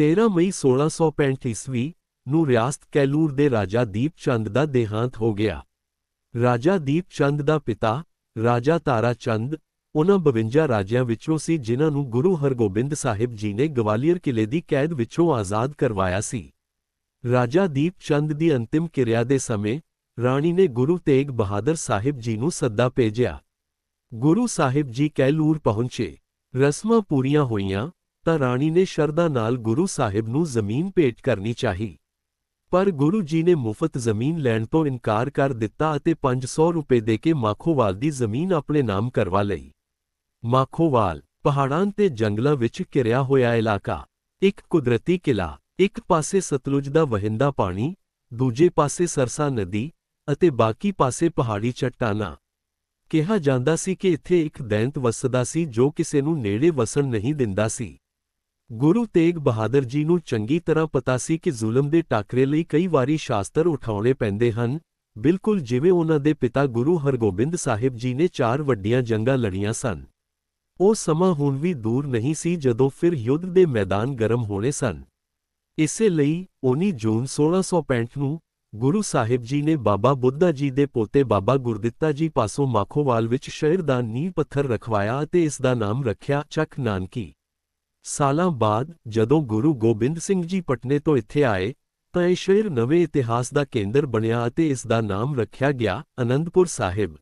13 ਮਈ 1665 ਈਸਵੀ ਨੂੰ ਰਿਆਸਤ ਕੈਲੂਰ ਦੇ ਰਾਜਾ ਦੀਪ ਚੰਦ ਦਾ ਦੇਹਾਂਤ ਹੋ ਗਿਆ। ਰਾਜਾ ਦੀਪ ਚੰਦ ਦਾ ਪਿਤਾ, ਰਾਜਾ ਤਾਰਾ ਚੰਦ ਉਹਨਾਂ 52 ਰਾਜਿਆਂ ਵਿੱਚੋਂ ਸੀ ਜਿਨ੍ਹਾਂ ਨੂੰ ਗੁਰੂ ਹਰਗੋਬਿੰਦ ਸਾਹਿਬ ਜੀ ਨੇ ਗਵਾਲੀਅਰ ਕਿਲੇ ਦੀ ਕੈਦ ਵਿੱਚੋਂ ਆਜ਼ਾਦ ਕਰਵਾਇਆ ਸੀ। ਰਾਜਾ ਦੀਪ ਚੰਦ ਦੀ ਅੰਤਿਮ ਕਿਰਿਆ ਦੇ ਸਮੇਂ ਰਾਣੀ ਨੇ ਗੁਰੂ ਤੇਗ ਬਹਾਦਰ ਸਾਹਿਬ ਜੀ ਨੂੰ ਸੱਦਾ ਭੇਜਿਆ। ਗੁਰੂ ਸਾਹਿਬ ਜੀ ਕੈਲੂਰ ਪਹੁੰਚੇ। ਰਸਮਾਂ ਪੂਰੀਆਂ ਹੋਈਆਂ ਤਾਂ ਰਾਣੀ ਨੇ ਸ਼ਰਧਾ ਨਾਲ ਗੁਰੂ ਸਾਹਿਬ ਨੂੰ ਜ਼ਮੀਨ ਭੇਟ ਕਰਨੀ ਚਾਹੀ। ਪਰ ਗੁਰੂ ਜੀ ਨੇ ਮੁਫਤ ਜ਼ਮੀਨ ਲੈਣ ਤੋਂ ਇਨਕਾਰ ਕਰ ਦਿੱਤਾ ਅਤੇ 500 ਰੁਪਏ ਦੇ ਕੇ ਮਾਖੋਵਾਲ ਦੀ ਜ਼ਮੀਨ ਆਪਣੇ ਨਾਮ ਕਰਵਾ ਲਈ। ਮਾਖੋਵਾਲ ਪਹਾੜਾਂ ਤੇ ਜੰਗਲਾਂ ਵਿੱਚ ਘਿਰਿਆ ਹੋਇਆ ਇਲਾਕਾ, ਇੱਕ ਕੁਦਰਤੀ ਕਿਲਾ ਇੱਕ ਪਾਸੇ ਸਤਲੁਜ ਦਾ ਵਹਿੰਦਾ ਪਾਣੀ, ਦੂਜੇ ਪਾਸੇ ਸਰਸਾ ਨਦੀ ਅਤੇ ਬਾਕੀ ਪਾਸੇ ਪਹਾੜੀ ਚੱਟਾਨਾਂ। ਕਿਹਾ ਜਾਂਦਾ ਸੀ ਕਿ ਇੱਥੇ ਇੱਕ ਦੈਂਤ ਵਸਦਾ ਸੀ ਜੋ ਕਿਸੇ ਨੂੰ ਨੇੜੇ ਵਸਣ ਨਹੀਂ ਦਿੰਦਾ ਸੀ। ਗੁਰੂ ਤੇਗ ਬਹਾਦਰ ਜੀ ਨੂੰ ਚੰਗੀ ਤਰ੍ਹਾਂ ਪਤਾ ਸੀ ਕਿ ਜ਼ੁਲਮ ਦੇ ਟਾਕਰੇ ਲਈ ਕਈ ਵਾਰੀ ਸ਼ਾਸਤਰ ਉਠਾਉਣੇ ਪੈਂਦੇ ਹਨ। ਬਿਲਕੁਲ ਜਿਵੇਂ ਉਹਨਾਂ ਦੇ ਪਿਤਾ ਗੁਰੂ ਹਰਗੋਬਿੰਦ ਸਾਹਿਬ ਜੀ ਨੇ ਚਾਰ ਵੱਡੀਆਂ ਜੰਗਾਂ ਲੜੀਆਂ ਸਨ। ਉਹ ਸਮਾਂ ਹੁਣ ਵੀ ਦੂਰ ਨਹੀਂ ਸੀ ਜਦੋਂ ਫਿਰ ਯੁੱਧ ਦੇ ਮੈਦਾਨ ਗਰਮ ਹੋਣੇ ਸਨ। ਇਸੇ ਲਈ 19 ਜੂਨ 1665 ਨੂੰ ਗੁਰੂ ਸਾਹਿਬ ਜੀ ਨੇ ਬਾਬਾ ਬੁੱਧਾ ਜੀ ਦੇ ਪੋਤੇ ਬਾਬਾ ਗੁਰਦਿੱਤਾ ਜੀ ਪਾਸੋਂ ਮਾਖੋਵਾਲ ਵਿੱਚ ਸ਼ਹਿਰ ਦਾ ਨੀਂਹ ਪੱਥਰ ਰਖਵਾਇਆ ਅਤੇ ਇਸ ਦਾ ਨਾਮ ਰੱਖਿਆ ਚੱਕ ਨਾਨਕੀ। ਸਾਲਾਂ ਬਾਅਦ ਜਦੋਂ ਗੁਰੂ ਗੋਬਿੰਦ ਸਿੰਘ ਜੀ ਪਟਨੇ ਤੋਂ ਇੱਥੇ ਆਏ, ਤਾਂ ਇਹ ਸ਼ਹਿਰ ਨਵੇਂ ਇਤਿਹਾਸ ਦਾ ਕੇਂਦਰ ਬਣਿਆ ਅਤੇ ਇਸ ਦਾ ਨਾਮ ਰੱਖਿਆ ਗਿਆ ਅਨੰਦਪੁਰ ਸਾਹਿਬ।